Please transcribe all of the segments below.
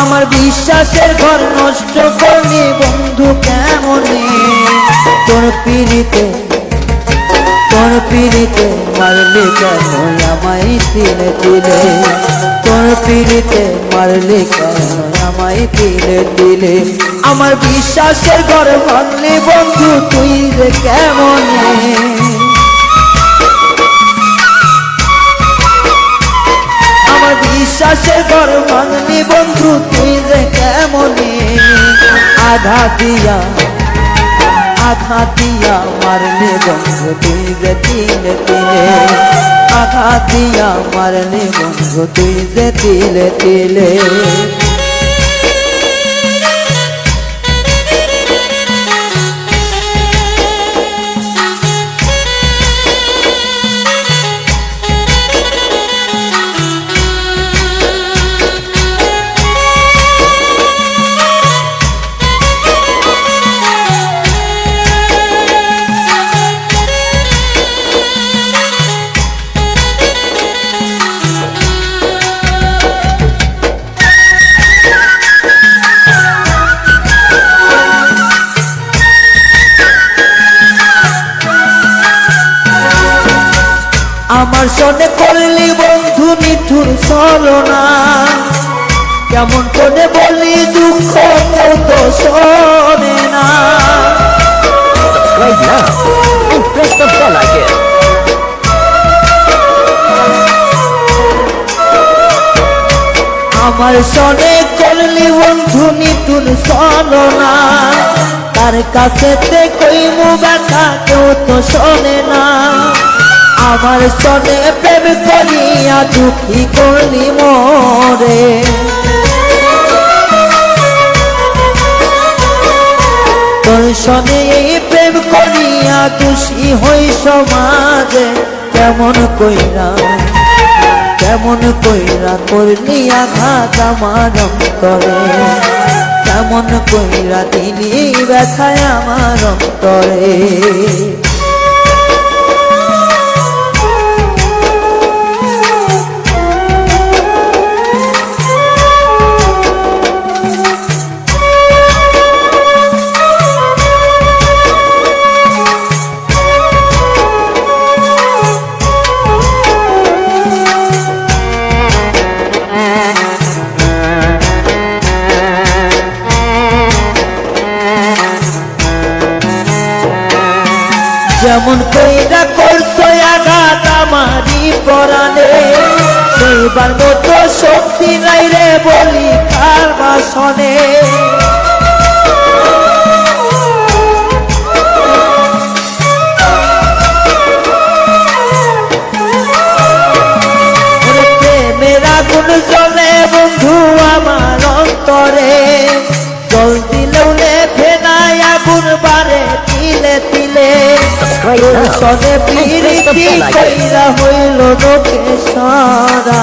আমার বিশ্বাসের ঘর নষ্ট করলি বন্ধু কেমনে? তোর পিড়িতে তোর পিড়িতে মারলি কেন? আমায় তিলে তিলে তোর পিড়িতে মারলি কেন? আমায় তিলে তিলে আমার বিশ্বাসের ঘর ভাঙলি, বন্ধু, তুই রে কেমনে? বিশ্বাসের ঘর মাননি বন্ধু, তুই যে কেমনে আধা দিয়া আধা দিয়া মারলে বন্ধু, তুই যে তিল তিলে। আধা দিয়া মারলে বন্ধু, তুই যে তিলে তিলে। সনে করলি বন্ধু নিঠুর ছলনা। কেমন করে বলি দুঃখ কেউ তো শোনে না। Subscribe now and press the bell icon. আমার সনে করলি বন্ধু নিঠুর ছলনা। তার কাছেতে কইমু ব্যথা কেউ তো শোনে না। আমার সনে প্রেম করিয়া দুঃখী করলি মরে। তোর সনে প্রেম করিয়া দোষী হই সমাজে। কেমন কইরা কেমন কইরা করলি আঘাত আমার অন্তরে। কেমন কইরা দিলি ব্যথায় আমার অন্তরে। যেমন কইরা করছ আঘাত আমারই পরাণে, সেইবার মতো শক্তি নাই রে বলি কার বাসনে। প্রেমের আগুন জ্বলে বন্ধু আমার অন্তরে। সনে প্রীতি. কইরা হইল লোকে সারা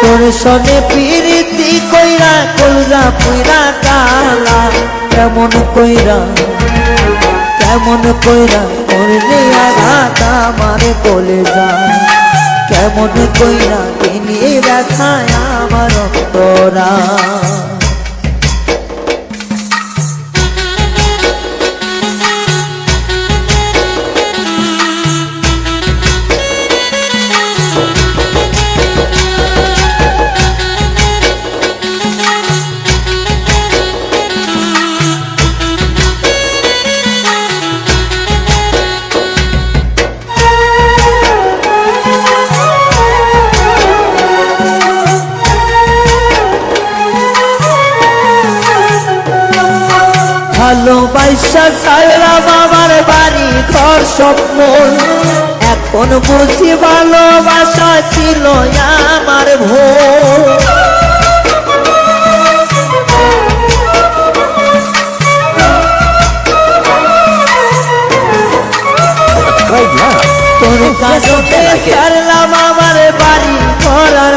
তোর সনে প্রীতি কইরা কইরা পুইরা কালা কেমন কইরা কেমন কইরা করলে আঘাত আমার বলে যায় কেমন কইরা তিনি ব্যথায় আমার অন্তরা ভালোবাসা সারলাম আমার বাড়ি ঘর স্বপ্ন এখন বুঝি ভালোবাসা ছিল আমার ভোর তোর icon. সারলাম আমার বাড়ি ঘর আর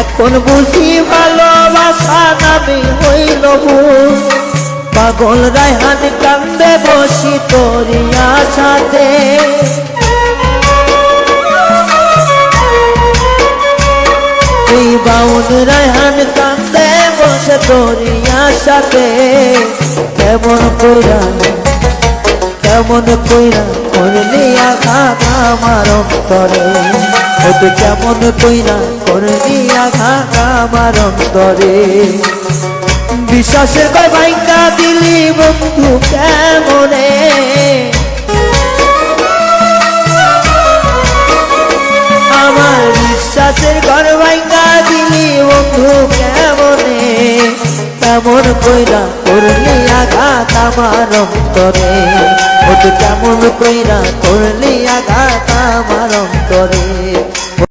এখন বুঝি ভালোবাসা নামে হইল ভুল। পাগল রায়হান কান্দে বসি তোরিয়া সাথে তুই বাউন রায়হান কান্দে বসে তোরিয়া সাথে কেমন কইরা কেমন কইরা করলি আঘাত আমার অন্তরে। ও কেমন কইরা করলি আঘাত আমার অন্তরে। বিশ্বাসের কয় ভাইকা দিলি বন্ধু কেমনে? আমার বিশ্বাসের ঘর ভাইকা দিলি বন্ধু কেমনে? কেমন কইরা করলি আঘাত আমার অন্তরে। ও কেমন কইরা করলি আঘাত আমার অন্তরে।